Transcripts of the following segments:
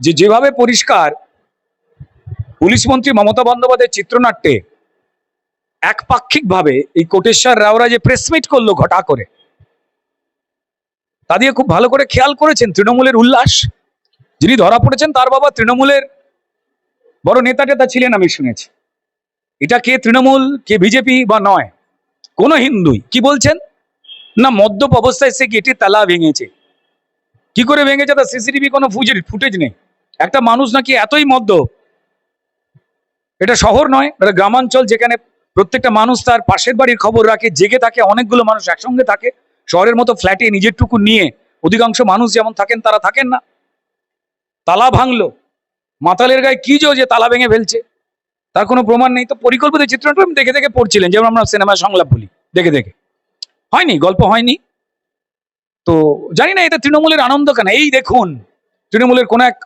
যে যেভাবে পরিষ্কার পুলিশ মন্ত্রী মমতা বন্দ্যোপাধ্যায়ের চিত্রনাট্যে একপাক্ষিকভাবে এই কোটেশ্বর রাওরা যে প্রেসমিট করল ঘটা করে, তা দিয়ে খুব ভালো করে খেয়াল করেছেন তৃণমূলের উল্লাস। যিনি ধরা পড়েছেন তার বাবা তৃণমূলের বড় নেতা টেতা ছিলেন আমি শুনেছি। এটা কে তৃণমূল, কে বিজেপি বা নয়? কোন হিন্দুই। কি বলছেন? না, মদ্যপ অবস্থায় সে গেটে তালা ভেঙেছে। কি করে ভেঙেছে? তার সিসিটিভি কোনো ফুজের ফুটেজ নেই। একটা মানুষ নাকি এতই মদ্যপ এটা শহর নয়, এটা গ্রামাঞ্চল যেখানে প্রত্যেকটা মানুষ তার পাশের বাড়ির খবর রাখে, জেগে থাকে, অনেকগুলো মানুষ একসঙ্গে থাকে। শহরের মতো ফ্ল্যাটে নিজেরটুকু নিয়ে অধিকাংশ মানুষ যেমন থাকেন, তারা থাকেন না। তালা ভাঙলো। মাতালের গায়ে কি যে তালা ভেঙে ফেলছে। তার কোনো প্রমাণ নেই। তো পরিকল্পিত চিত্রনাট্য আমি দেখে দেখে পড়ছিলেন, যেমন আমরা সিনেমা সংলাপ বলি, দেখে দেখে। হয়নি, গল্প হয়নি। তো জানি না, এটা তৃণমূলের আনন্দ কেন? এই দেখুন, তৃণমূলের কোন এক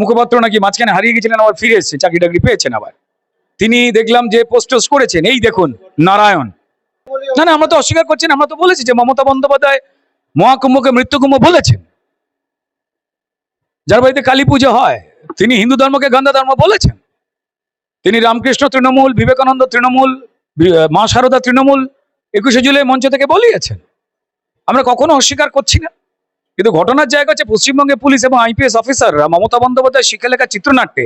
মুখপাত্র নাকি মাঝখানে হারিয়ে গেছিলেন আবার ফিরে এসেছে চাকরি টাকরি পেয়েছেন আবার। তিনি দেখলাম যে পোস্ট করেছেন এই দেখুন নারায়ণ। না না আমরা তো অস্বীকার করছি না, আমরা তো বলেছি যে মমতা বন্দ্যোপাধ্যায় মহাকুম্ভকে মৃত্যুকুম্ভ বলেছেন। যার বাড়িতে কালী পুজো হয় তিনি হিন্দু ধর্মকে গান্ধা ধর্ম বলেছেন। তিনি রামকৃষ্ণ তৃণমূল বিবেকানন্দ তৃণমূল মা শারদা তৃণমূল একুশে জুলাই মঞ্চ থেকে বলিয়েছেন। আমরা কখনো অস্বীকার করছি না। কিন্তু ঘটনার জায়গা হচ্ছে পশ্চিমবঙ্গে পুলিশ এবং আইপিএস অফিসাররা মমতা বন্দ্যোপাধ্যায় শিক্ষালেখা চিত্রনাট্যে।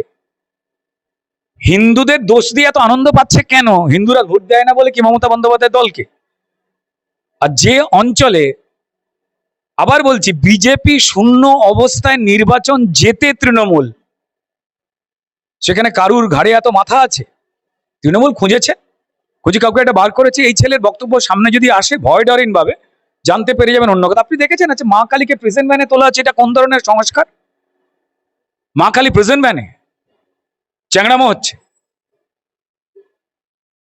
হিন্দুদের দোষ দিয়ে এত আনন্দ পাচ্ছে কেন? হিন্দুরা ভোট দেয় না বলে কি মমতা বন্দ্যোপাধ্যায় দলকে? আর যে অঞ্চলে, আবার বলছি, বিজেপি শূন্য অবস্থায় নির্বাচন যেতে তৃণমূল, সেখানে কারুর ঘাড়ে এত মাথা আছে? তৃণমূল খুঁজেছে? খুঁজে কাউকে একটা বার করেছে, এই ছেলের বক্তব্য সামনে যদি আসে, ভয় ডরেন ভাবে জানতে পেরে যাবেন অন্য কথা। আপনি দেখেছেন আচ্ছা মা কালীকে প্রেজেন্ট ভ্যানে তোলা আছে, এটা কোন ধরনের সংস্কার? মা কালী প্রেজেন্ট ভ্যানে চ্যাংড়ামো হচ্ছে।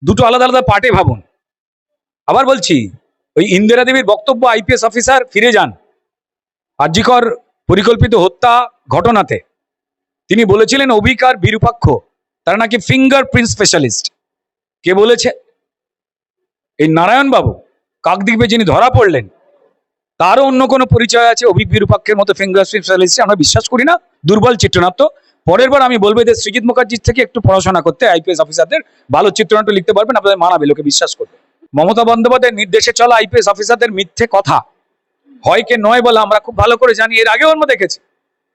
দুটো আলাদা আলাদা পার্টে ভাবুন। আবার বলছি, ওই ইন্দিরা দেবীর বক্তব্য আইপিএস অফিসার ফিরে যান। আর্যিকর পরিকল্পিত হত্যা ঘটনাতে। তিনি বলেছিলেন, অভিকার বিরূপাক্ষ, তারা নাকি ফিঙ্গার প্রিন্ট স্পেশালিস্ট কে বলেছে? এই নারায়ণ বাবু কাকদ্বীপে যিনি ধরা পড়লেন, তারও অন্য কোনো পরিচয় আছে? অভিক বিরূপাক্ষের মতো ফিঙ্গার স্পেশালিস্ট আমরা বিশ্বাস করি না, দুর্বল চিত্রনাট্য। পরের বার আমি বলব যে সৃজিত মুখার্জির থেকে একটু পড়াশোনা করতে আইপিএস অফিসারদের ভালো চিত্রনাট্য লিখতে পারবেন, আপনাদের মানাবে লোকে বিশ্বাস করবে। মমতা বন্দ্যোপাধ্যায়ের নির্দেশে চলা আইপিএস অফিসারদের মিথ্যে কথা, হয় কে নয় বলে আমরা খুব ভালো করে জানি, এর আগেও আমরা দেখেছি।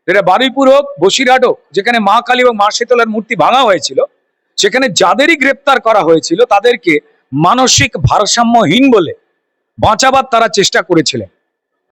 এটা বারুইপুর হোক, বসিরহাট হোক, যেখানে মা কালী এবং মা শীতলার মূর্তি ভাঙা হয়েছিল, সেখানে যাদেরই গ্রেপ্তার করা হয়েছিল, তাদেরকে মানসিক ভারসাম্যহীন বলে বাঁচাবার তারা চেষ্টা করেছিলেন।